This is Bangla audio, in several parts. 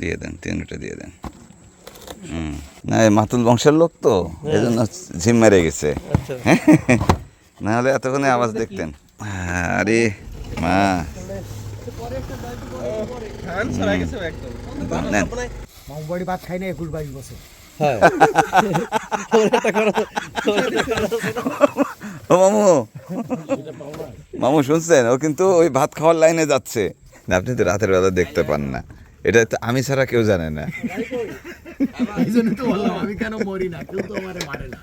দিয়ে দেন তিনটা দিয়ে দেন। হুম। না এই মাতুল বংশের লোক তো এই জন্য ঝিম মেরে গেছে। নাহলে এতক্ষণে আওয়াজ দেখতেন। আরে মা। নেন। মামু ভাত খাই না একুশ বাইশ বছর। মামু। মামু শুনছেন? ও কিন্তু ওই ভাত খাওয়ার লাইনে যাচ্ছে। আপনি তো রাতের বেলা দেখতে পান না। এটা তো আমি ছাড়া কেউ জানে না। এই জন্য তো বললাম আমি কেন মরি না কেউ তো আমারে মারে না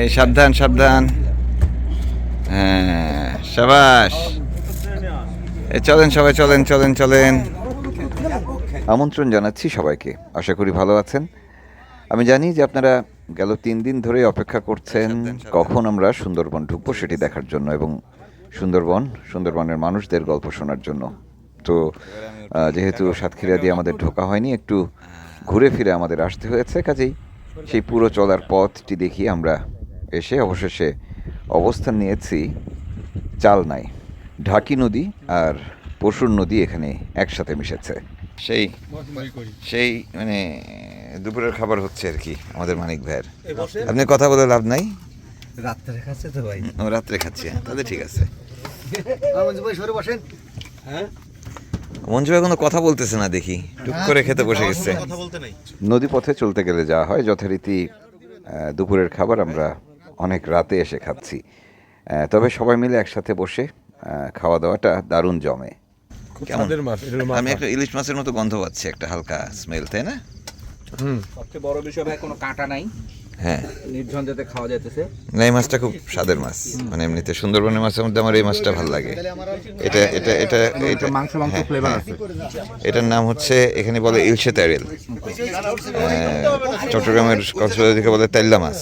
এই সাবধান সাবধান। হ্যাঁ সাবাস। চলেন সবাই চলেন চলেন চলেন। আমন্ত্রণ জানাচ্ছি সবাইকে। আশা করি ভালো আছেন। আমি জানি যে আপনারা গেল তিন দিন ধরে অপেক্ষা করছেন কখন আমরা সুন্দরবন ঢুকবো সেটি দেখার জন্য এবং সুন্দরবন সুন্দরবনের মানুষদের গল্প শোনার জন্য। তো যেহেতু সাতক্ষীরা দিয়ে আমাদের ঢোকা হয়নি একটু ঘুরে ফিরে আমাদের আসতে হয়েছে কাজেই সেই পুরো চলার পথটি দেখি আমরা। এসে অবশেষে অবস্থান নিয়েছি চাল নাই ঢাকি নদী আর পশুর নদী এখানে একসাথে মিশেছে। সেই সেই মানে দুপুরের খাবার হচ্ছে আর কি আমাদের মানিক ভাইয়ের। আপনি কথা বলে লাভ নাই? রাত্রে খাচ্ছে তো ভাই। রাত্রে খাচ্ছি তাহলে ঠিক আছে। মঞ্জু ভাই সরে বসেন। মঞ্জু ভাই কোনো কথা বলতেছে না দেখি। টুক করে খেতে বসে গেছে। নদী পথে চলতে গেলে যা হয় যথারীতি দুপুরের খাবার আমরা অনেক রাতে এসে খাচ্ছি। তবে সবাই মিলে একসাথে বসে খাওয়া দাওয়াটা দারুণ জমে। আমি একটা ইলিশ মাছের মতো গন্ধ পাচ্ছি একটা হালকা স্মেল তাই না? সবচেয়ে বড় বিষয় ভাই কোনো কাঁটা নাই। হ্যাঁ। নির্ঝঞ্ঝাতে খাওয়া যাইতেছে। না এই মাছটা খুব স্বাদের মাছ। মানে এমনিতে সুন্দরবনের মাছের মধ্যে আমার এই মাছটা ভালো লাগে। এটা এটা এটা এটা মাংস মাংস হ্যাঁ, ফ্লেভার হ্যাঁ। আছে। এটার নাম হচ্ছে এখানে বলে ইলশে তেরেল। চট্টগ্রামের কক্সবাজার থেকে বলে তেল্লা মাছ।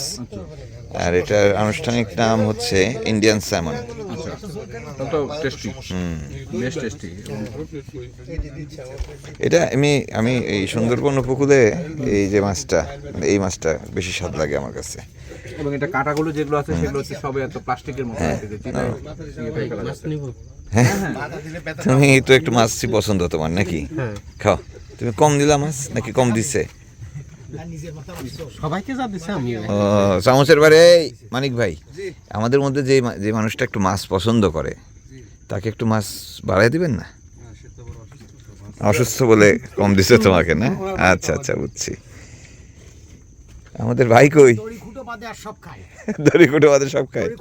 আর এটার আনুষ্ঠানিক নাম হচ্ছে ইন্ডিয়ান স্যামন তো টেস্টি বেশ টেস্টি এটা আমি আমি এই সুন্দরবন উপকূলে এই যে মাছটা এই মাছটা বেশি স্বাদ লাগে আমার কাছে। এবং এটা কাঁটাগুলো যেগুলো আছে সেগুলো হচ্ছে সবই এত প্লাস্টিকের মতো হ্যাঁ, আছে যে চিটায় করে ফেলা যাচ্ছে। তুমি তো একটু মাছই পছন্দ তোমার নাকি? খাও। তুমি কম দিলা মাছ নাকি কম দিছে? সবাইকে যা দিছে আমি ও চামচের বারে এই মানিক ভাই আমাদের মধ্যে যে মানুষটা একটু মাছ পছন্দ করে তাকে একটু মাছ বাড়াই দিবেন না? অসুস্থ বলে কম দিছে তোমাকে না? আচ্ছা আচ্ছা বুঝছি। আমাদের ভাই কই? দড়ি খুঁটো বাদে সব খায়।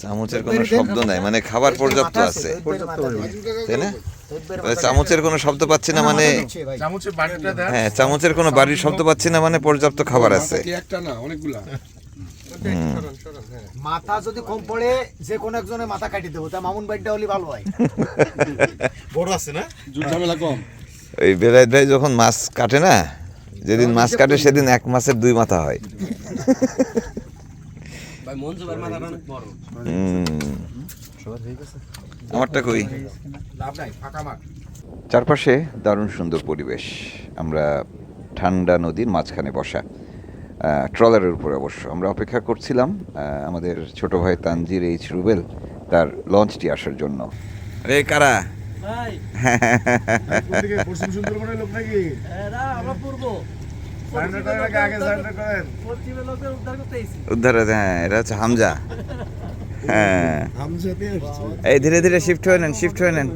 চামচের কোনো শব্দ নাই মানে খাবার পর্যাপ্ত আছে। তাই না? চামচের কোনো শব্দ পাচ্ছি না মানে চামচের বাটিটা দেন। হ্যাঁ চামচের কোনো বাড়ির শব্দ পাচ্ছি না মানে পর্যাপ্ত খাবার আছে। একটা না অনেকগুলা। মাথা যদি কম পড়ে যে কোনো একজনের মাথা কাটি দেবো। তা মামুন বাইকটা হলে ভালো হয়। বড় আছে না? ঝামেলা কম। ওই বেলায়েত ভাই যখন মাছ কাটে না যেদিন মাছ কাটে সেদিন এক মাছের দুই মাথা হয়। আমারটা কই? লাভ নাই ফাঁকা মাঠ। চারপাশে দারুণ সুন্দর পরিবেশ। আমরা ঠান্ডা নদীর মাঝখানে বসা ট্রলারের উপরে অবশ্য। আমরা অপেক্ষা করছিলাম আমাদের ছোট ভাই তানজির এইচ রুবেল তার লঞ্চটি আসার জন্য। রে কারা? পশ্চিম সুন্দরবনের উদ্ধার হ্যাঁ এটা হচ্ছে হামজা। হ্যাঁ। এই ধীরে ধীরে শিফট হয়ে নেন শিফট হয়ে নেন।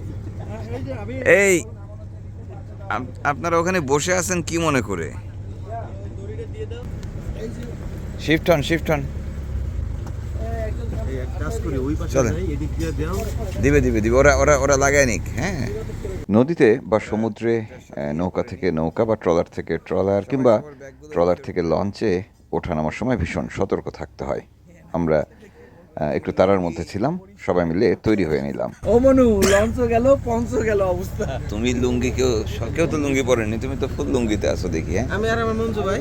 এই আপ- আপনারা ওখানে বসে আছেন কি মনে করে? শিফট হন শিফট হন। দিবে দিবে দিবে। ওরা ওরা ওরা লাগায় নিক হ্যাঁ। নদীতে বা সমুদ্রে নৌকা থেকে নৌকা বা ট্রলার থেকে ট্রলার কিংবা ট্রলার থেকে লঞ্চে ওঠানামার সময় ভীষণ সতর্ক থাকতে হয়। আমরা একটু তারার মধ্যে ছিলাম সবাই মিলে তৈরি হয়ে নিলাম। ও মনু লঞ্চ গেল পঞ্চ গেল অবস্থা। তুমি লুঙ্গি কেউ কেউ তো লুঙ্গি পরেনি তুমি তো ফুল লুঙ্গিতে আছো দেখি হ্যাঁ। আমি আর আমার মঞ্জু ভাই।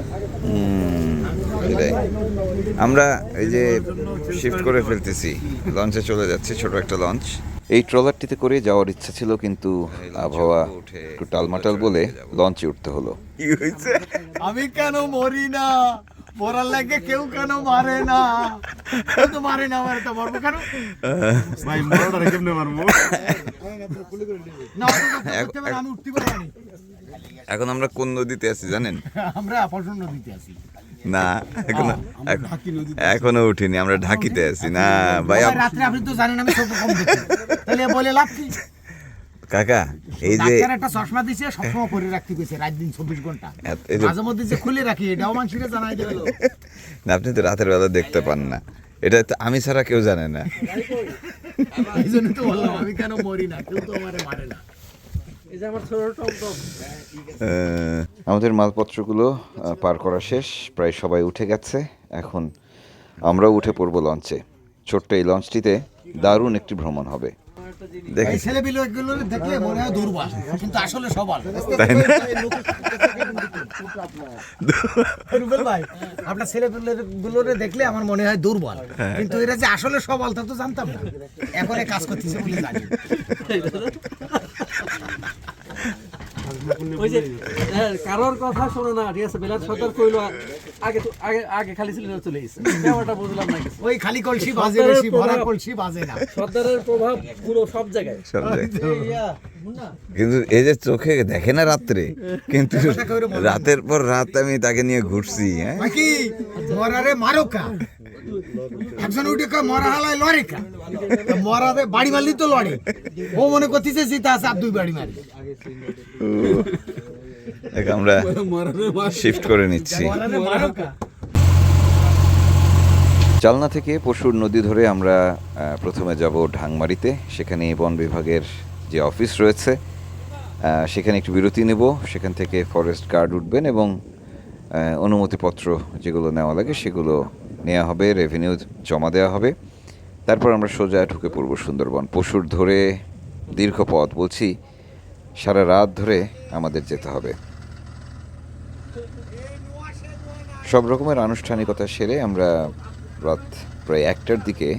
এটাই। আমরা এই যে শিফট করে ফেলতেছি লঞ্চে চলে যাচ্ছি ছোট একটা লঞ্চ এই ট্রলারটিতে করে যাওয়ার ইচ্ছা ছিল কিন্তু আবহাওয়া একটু টালমাটাল বলে লঞ্চে উঠতে হলো। আমি কেন মরি না? মরার লাগে কেউ কেন মারে না? তো মারে না মারে তো মরবো কেন? ভাই মরোটা কেমনে মারবো? এখন আমরা কোন নদীতে আছি জানেন? আমরা আপসন নদীতে আছি। না এখনও এখনও উঠিনি আমরা ঢাকিতে আছি। না ভাই রাত্রে আপনি তো জানেন আমি চোখ কম দেখি। তাহলে বলে লাভ কি? কাকা এই যে একটা চশমা দিছে সবসময় পরে রাখতে কইছে রাত দিন চব্বিশ ঘণ্টা। মাঝে মধ্যে যে খুলে রাখি এটাও মানুষের জানাই দেবে না, আপনি তো রাতের বেলা দেখতে পান না। এটা তো আমি ছাড়া কেউ জানে না। এই জন্য তো বললাম আমি কেন মরি না? কেউ তো আমারে মারে না। আমাদের মালপত্রগুলো পার করা শেষ। প্রায় সবাই উঠে গেছে। এখন আমরাও উঠে পড়ব লঞ্চে। ছোট্ট এই লঞ্চটিতে দারুণ একটি ভ্রমণ হবে। দেখে দেখলে মনে হয় দুর্বল কিন্তু আসলে? রুবেল ভাই আপনার ছেলে গুলো দেখলে আমার মনে হয় দুর্বল। হ্যাঁ। কিন্তু এরা যে আসলে সবল তা তো জানতাম না। এখন কাজ করতেছে বলে জানি। ওই যে কারোর কথা শোনো না ঠিক আছে? আগে তো আগে আগে খালি ছিল চলে গেছে ব্যাপারটা বুঝলাম না ওই খালি কলসি বাজে বেশি ভরা কলসি বাজে না। সর্দারের প্রভাব পুরো সব জায়গায়। সব জায়গায়। কিন্তু এই যে চোখে দেখে না রাত্রে কিন্তু রাতের পর রাত আমি তাকে নিয়ে ঘুরছি হ্যাঁ? বাকি মরারে মারোকা একজন উঠে কয় মরা হালায় লড়ে কা? তা মরারে বাড়ি মারলি তো লড়ে। ও মনে করতেছে জিতা আছে আর দুই বাড়ি মারি। আমরা শিফট করে নিচ্ছি। চালনা থেকে পশুর নদী ধরে আমরা প্রথমে যাব ঢাংমারিতে। সেখানে বন বিভাগের যে অফিস রয়েছে সেখানে একটু বিরতি নেব। সেখান থেকে ফরেস্ট গার্ড উঠবেন এবং অনুমতিপত্র যেগুলো নেওয়া লাগে সেগুলো নেওয়া হবে রেভিনিউ জমা দেওয়া হবে। তারপর আমরা সোজা ঢুকে পড়ব সুন্দরবন। পশুর ধরে দীর্ঘ পথ বলছি, সারা রাত ধরে আমাদের যেতে হবে। সব রকমের আনুষ্ঠানিকতা সেরে আমরা রাত প্রায় একটার দিকে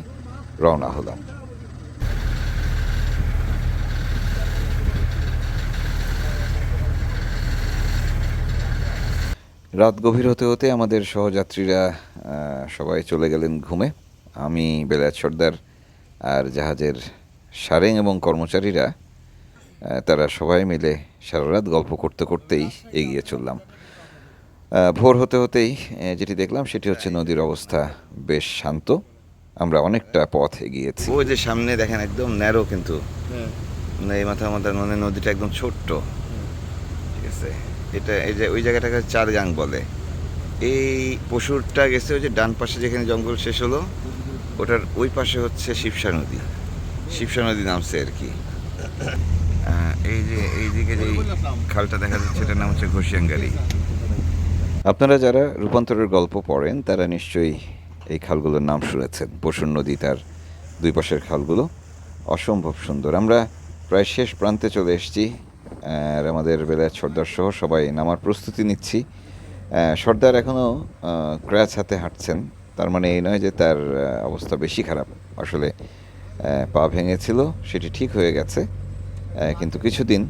রওনা হলাম। রাত গভীর হতে হতে আমাদের সহযাত্রীরা সবাই চলে গেলেন ঘুমে। আমি বেলায়েত সর্দার আর জাহাজের সারেং এবং কর্মচারীরা তারা সবাই মিলে সারা রাত গল্প করতে করতেই এগিয়ে চললাম। ভোর হতে হতেই যেটি দেখলাম সেটি হচ্ছে নদীর অবস্থা বেশ শান্ত। আমরা অনেকটা পথ এগিয়েছি। ওই যে সামনে দেখেন একদম ন্যারো কিন্তু। মানে এই মাথা মাথা মানে নদীটা একদম ছোট্ট। ঠিক আছে? এটা এই যে ওই জায়গাটাকে চার গাং বলে। এই পশুরটা গেছে ওই যে ডান পাশে যেখানে জঙ্গল শেষ হলো, ওটার ওই পাশে হচ্ছে শিবসা নদী। শিবসা নদী নামছে আর কি। এই যে এইদিকে যে খালটা দেখা যাচ্ছে, এটার নাম হচ্ছে ঘষিয়াঙ্গারি আপনারা যারা রূপান্তরের গল্প পড়েন, তারা নিশ্চয়ই এই খালগুলোর নাম শুনেছেন। পশুর নদী তার দুই পাশের খালগুলো। অসম্ভব সুন্দর। আমরা প্রায় শেষ প্রান্তে চলে এসেছি, আর আমাদের বেলায় সর্দার সহ সবাই নামার প্রস্তুতি নিচ্ছি। সর্দার এখনও ক্র্যাচ হাতে হাঁটছেন। তার মানে এই নয় যে তার অবস্থা বেশি খারাপ। আসলে পা ভেঙেছিল, সেটি ঠিক হয়ে গেছে। কিন্তু কিছুদিন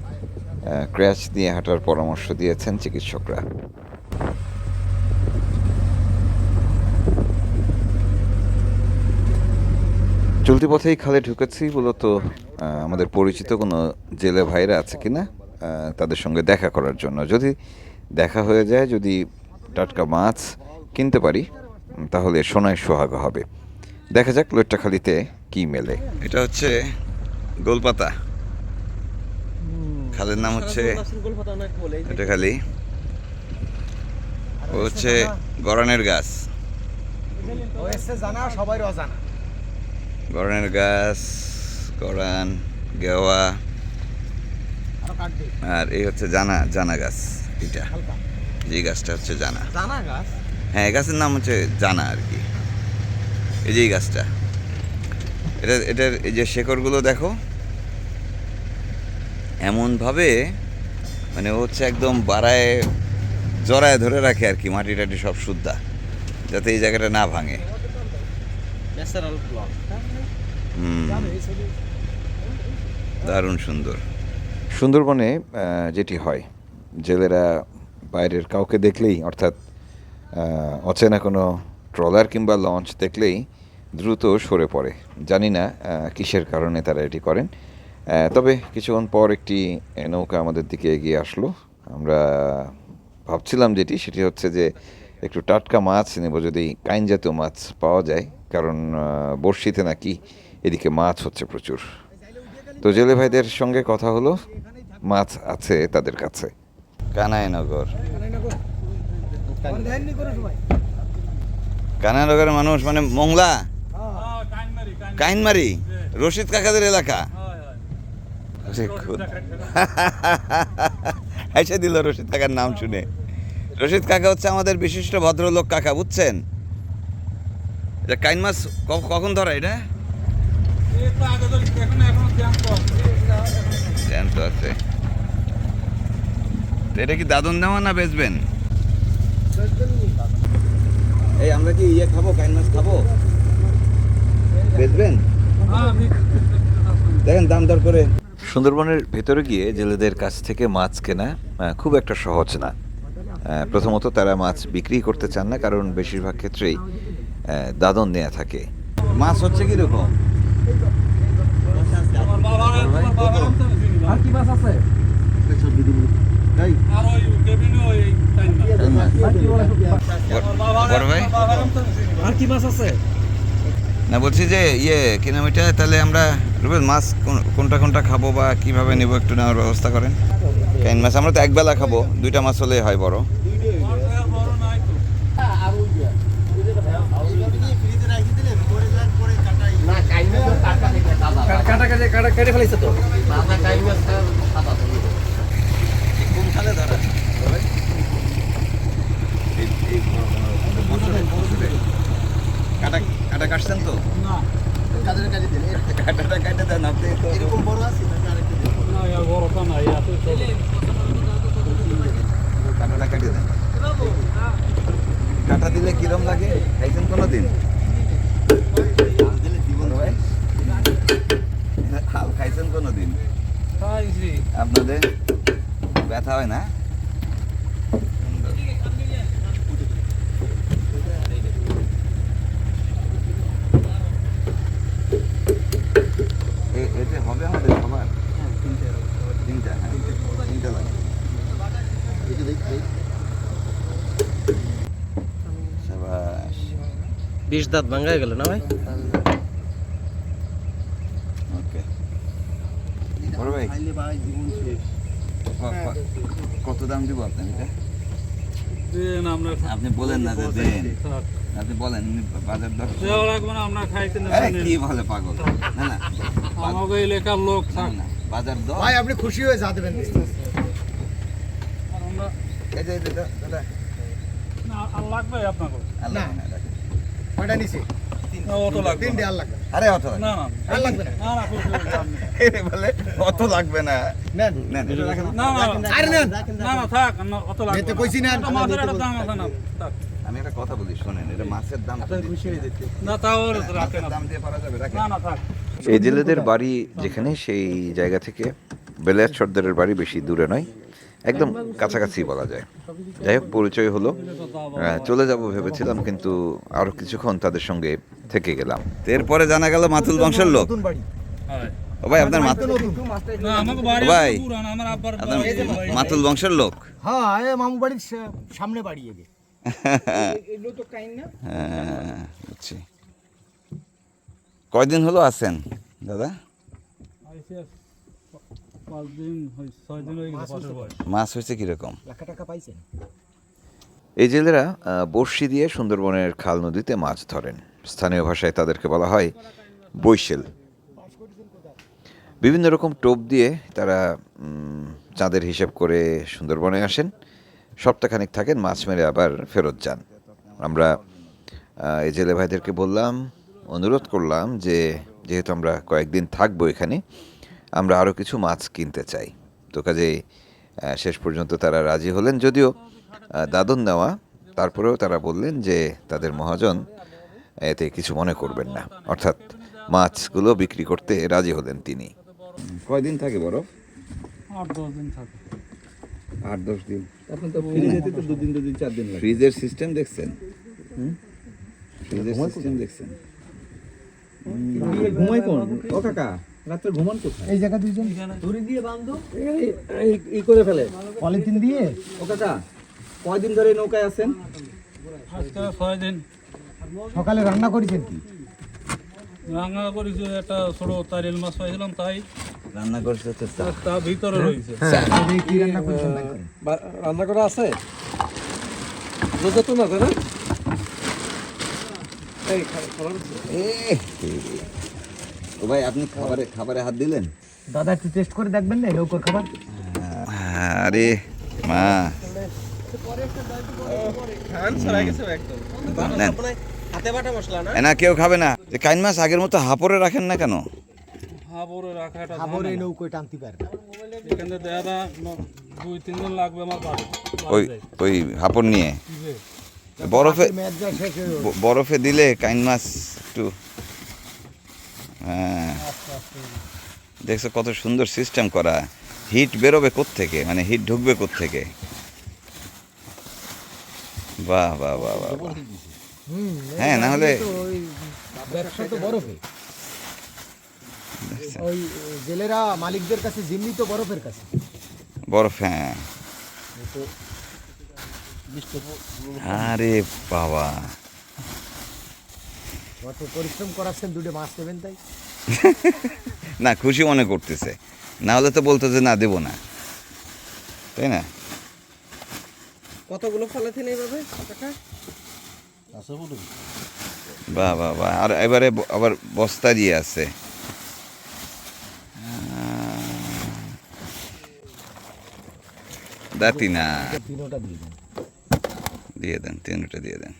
ক্র্যাচ দিয়ে হাঁটার পরামর্শ দিয়েছেন চিকিৎসকরা। চলতি পথেই খালে ঢুকেছি, মূলত আমাদের পরিচিত কোনো জেলে ভাইরা আছে কিনা তাদের সঙ্গে দেখা করার জন্য। যদি দেখা হয়ে যায় যদি টাটকা মাছ কিনতে পারি তাহলে সোনায় সোহাগ হবে। দেখা যাক খালিতে কি মেলে। এটা হচ্ছে গোলপাতা। খালের নাম হচ্ছে এটা খালি ও হচ্ছে গরানের গাছ। গরানের গাছ গরান গেওয়া। আর এই হচ্ছে জানা জানা গাছ। এটা যে গাছটা হচ্ছে জানা। জানা গাছ? হ্যাঁ এই গাছের নাম হচ্ছে জানা আর কি। এই যে এই গাছটা। এটা এটার এই যে শেকড়গুলো দেখো। এমনভাবে মানে হচ্ছে একদম বাড়ায় জড়ায় ধরে রাখে আর কি মাটি টাটি সব শুদ্ধা যাতে এই জায়গাটা না ভাঙে। দারুণ সুন্দর। সুন্দরবনে যেটি হয় জেলেরা বাইরের কাউকে দেখলেই, অর্থাৎ অচেনা কোনো ট্রলার কিংবা লঞ্চ দেখলেই দ্রুত সরে পড়ে। জানি না কিসের কারণে তারা এটি করেন। তবে কিছুক্ষণ পর একটি নৌকা আমাদের দিকে এগিয়ে আসলো। আমরা ভাবছিলাম যেটি, সেটি হচ্ছে যে একটু টাটকা মাছ নেব, যদি কাইন জাতীয় মাছ পাওয়া যায়, কারণ বড়শিতে নাকি এদিকে মাছ হচ্ছে প্রচুর। তো জেলে ভাইদের সঙ্গে কথা হলো, মাছ আছে তাদের কাছে। কানাইনগর। কানাইনগরের মানুষ মানে মোংলা? কাইনমারি? রশিদ কাকাদের এলাকা। এসে দিল রশিদ কাকার নাম শুনে। রশিদ কাকা হচ্ছে আমাদের বিশিষ্ট ভদ্রলোক কাকা বুঝছেন? এটা কাইন মাছ কখন ধরা এটা? জ্যান্ত আছে। তো এটা কি দাদন দেওয়া না বেচবেন? এই আমরা কি ইয়ে খাব? কাইন মাছ খাব? বেচবেন? দেখেন দাম দর করে। সুন্দরবনের ভেতরে গিয়ে জেলেদের কাছ থেকে মাছ কেনা খুব একটা সহজ না। প্রথমত তারা মাছ বিক্রি করতে চান না কারণ বেশিরভাগ ক্ষেত্রেই দাদন নেওয়া থাকে। মাছ হচ্ছে কীরকম? আর কি মাছ আছে? আর কি মাছ আছে না বলছি যে ইয়ে কিলোমিটার তাহলে আমরা রুবেল মাছ কোন- কোনটা কোনটা খাব বা কীভাবে নেব একটু নেওয়ার ব্যবস্থা করেন কাইন মাছ আমরা তো একবেলা খাব দুইটা মাছ হলে হয় বড় কাটা কাটে কাটা কেটে ফেলাইছে তো কোনখানে ধরা কাটা কাটা কাটছেন তো কাটাটা কাটে দেন আপনি এরকম বড় আছে কাটাটা কাটে দেন কাটা দিলে কিরম লাগে খাইছেন কোনো দিন হাল খাইছেন কোনো দিন আপনাদের ব্যথা হয় না এ- এতে হবে আমাদের খাবার তিনটা হ্যাঁ তিনটা লাগে সাবাস বিশ দাঁত ভাঙ্গা গেল না ভাই? ওকে। বড় ভাই। ক- ক- কত দাম দিব আপনি এটা আপনি বলেন না দেন। আপনি বলেন বাজার দর আরে কি বলে পাগল? না না। আমাকে এলাকার লোক না, না, বাজার দর। ভাই আপনি খুশি হয়ে যা দেবেন। এই যে, লাগবে আপনাকে। আল্লাহ না। না রাখেন। কয়টা নিছি অত লাগবে তিনটে আর লাগবে আরে অত না না আর লাগবে না? না না বলে অত লাগবে না। নেন নেন। না না আরে নেন। না না থাক অত লাগবে যেতে কইছি না। মাছের একটা দাম আছে না? থাক। আমি একটা কথা বলি শোনেন এটা মাছের দাম তো দিচ্ছি। না তাও রাখে দাম দিয়ে পারা যাবে রাখেন। না না থাক। এই জেলেদের বাড়ি যেখানে সেই জায়গা থেকে বেলায়েত সর্দারের বাড়ি বেশি দূরে নয়। একদম কাছাকাছি বলা যায়। যাই হোক পরিচয় হলো। চলে যাব ভেবেছিলাম কিন্তু আরও কিছুক্ষণ তাদের সঙ্গে থেকে গেলাম। এরপরে জানা গেল মাতুল বংশের লোক। নতুন বাড়ি হয়। ও ভাই আপনার ভাই। মাতুল বংশের লোক। হ্যাঁ মামু বাড়ির সামনে বাড়ি হ্যাঁ, কয়দিন হলো আছেন দাদা? মাছ হয়েছে কীরকম? লাখ টাকা পাইছেন? এই জেলেরা বড়শি দিয়ে সুন্দরবনের খাল নদীতে মাছ ধরেন। স্থানীয় ভাষায় তাদেরকে বলা হয় বৈশেল। বিভিন্ন রকম টোপ দিয়ে তারা চাঁদের হিসেব করে সুন্দরবনে আসেন। সপ্তাহখানিক থাকেন মাছ মেরে আবার ফেরত যান। আমরা এই জেলে ভাইদেরকে বললাম অনুরোধ করলাম যে যেহেতু আমরা কয়েকদিন থাকব এখানে আমরা আরও কিছু মাছ কিনতে চাই। তো কাজে শেষ পর্যন্ত তারা রাজি হলেন। যদিও দাদন নেওয়া তারপরেও তারা বললেন যে তাদের মহাজন এতে কিছু মনে করবেন না। অর্থাৎ মাছগুলো বিক্রি করতে রাজি হলেন তিনি। কয়দিন থাকে বরফ আট দশ দিন থাকে। আট দশ দিন। এখন তো ফিরে যেতে তো দুদিন দুদিন চার দিন লাগে। ফ্রিজের সিস্টেম দেখছেন? ফ্রিজের সিস্টেম দেখছেন? ঘুমাই কোন? ও কাকা। রাত্রে ঘুমান কোথায়? এই জায়গা দুইজন। ই করে ফেলে। পলিথিন দিয়ে? ও কাকা কয়দিন ধরে এই নৌকায় আছেন? আজকে ছয় দিন সকালে রান্না করেছেন কি? রান্না করেছি একটা ছোট তারিল মাছ পাইছিলাম তাই। রান্না করছে তো তা। ভিতরে রয়েছে। কি রান্না করেছেন রান্না করা আছে? তো না তাই না এই খাবার ও ভাই আপনি খাবারে খাবারে হাত দিলেন? দাদা একটু টেস্ট করে দেখবেন না নৌকোর খাবার? আরে মা। না কেউ খাবে না। যে কাইন মাছ আগের মতো হাপরে রাখেন না কেন? হাবরে রাখাটা খাবার নৌকোয় টানতে পারে না। এখানে দেখা দুই তিন দিন লাগবে আমার বাড়ি। ওই ওই হাপড় নিয়ে। বরফে বরফে দিলে কাইন মাছ একটু হ্যাঁ। দেখছ কত সুন্দর সিস্টেম করা। হিট বেরোবে থেকে মানে হিট ঢুকবে থেকে বাহ বাহ বাহ বাহ। হ্যাঁ না হলে ওই জেলেরা মালিকদের কাছে জিম্মি তো বরফের কাছে। বরফ হ্যাঁ। আরে বাবা। কত পরিশ্রম করাচ্ছেন দুটো মাছ নেবেন তাই। না খুশি মনে করতেছে। না হলে তো বলতো যে না দেবো না। তাই না? কতগুলো ফলাতে নেই পাবে বাহ বাহ বাহ আর এবারে আবার বস্তা দিয়ে আছে। দাতি না। তিনোটা দিয়ে দেন। দিয়ে দেন তিনটা দিয়ে দেন।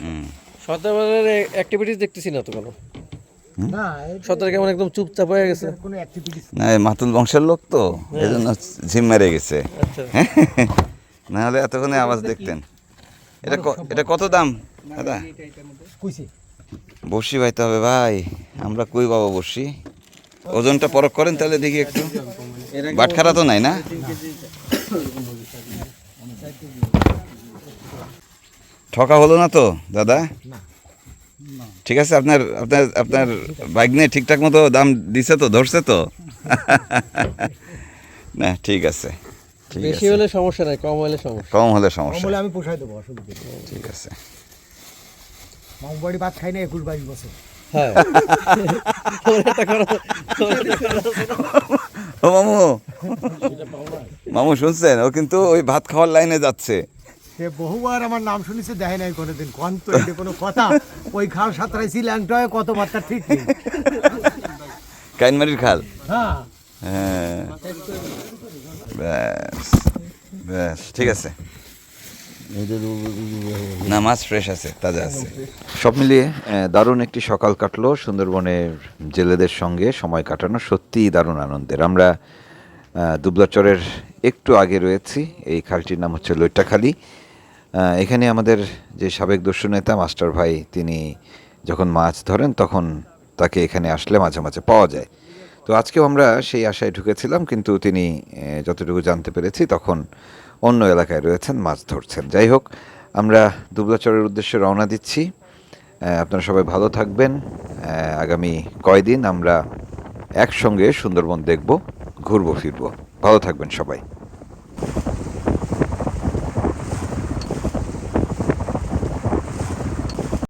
হুম। সর্দারের অ্যাক্টিভিটিস দেখতেছি না তো কোনো? সর্দার কেমন একদম চুপচাপ হয়ে গেছে? কোনো না মাতুল বংশের লোক তো এই জন্য ঝিম মেরে গেছে। আচ্ছা। না হলে এতক্ষণে আওয়াজ দেখতেন। এটা ক- এটা কত দাম? দাদা? কইছে? বসি পাইতে হবে ভাই। আমরা কই বাবা বসি ওজনটা পরখ করেন তাহলে দেখি একটু। বাটখারা তো নাই না? ঠকা হলো না তো দাদা? ঠিক আছে আপনার আপনার আপনার বাইক নিয়ে ঠিকঠাক মতো দাম দিছে তো ধরছে তো? না ঠিক আছে বেশি হলে সমস্যা নাই কম হলে সমস্যা কম হলে সমস্যা বলে আমি পোষাই দেবো অসুবিধা ঠিক আছে। মামবাড়ি ভাত খাই না একুশ বাইশ বছর। হ্যাঁ। মামু মামু শুনছেন ও কিন্তু ওই ভাত খাওয়ার লাইনে যাচ্ছে। সে বহুবার আমার নাম শুনেছে দেয় নাই কোনোদিন। কোন তো এটা কোনো কথা? ওই খাল সাঁতরাইছি ল্যাংটা হয়ে কত বার্তা ঠিক নেই। কাইনমারির খাল? হ্যাঁ। হ্যাঁ। ব্যাস ব্যাস ঠিক আছে। না মাছ ফ্রেশ আছে তাজা আছে। সব মিলিয়ে দারুণ একটি সকাল কাটলো সুন্দরবনের জেলেদের সঙ্গে সময় কাটানো সত্যিই দারুণ আনন্দের। আমরা দুবলাচরের একটু আগে রয়েছি এই খালটির নাম হচ্ছে লইটাখালী। আহ, এখানে আমাদের যে সাবেক দস্যু নেতা মাস্টার ভাই, তিনি যখন মাছ ধরেন তখন তাকে এখানে আসলে মাঝে মাঝে পাওয়া যায়। তো আজকেও আমরা সেই আশায় ঢুকেছিলাম, কিন্তু তিনি যতটুকু জানতে পেরেছি তখন অন্য এলাকায় রয়েছেন, মাছ ধরছেন। যাই হোক, আমরা দুবলাচরের উদ্দেশ্যে রওনা দিচ্ছি। আপনারা সবাই ভালো থাকবেন। আগামী কয়দিন আমরা একসঙ্গে সুন্দরবন দেখব, ঘুরবো, ফিরবো। ভালো থাকবেন সবাই।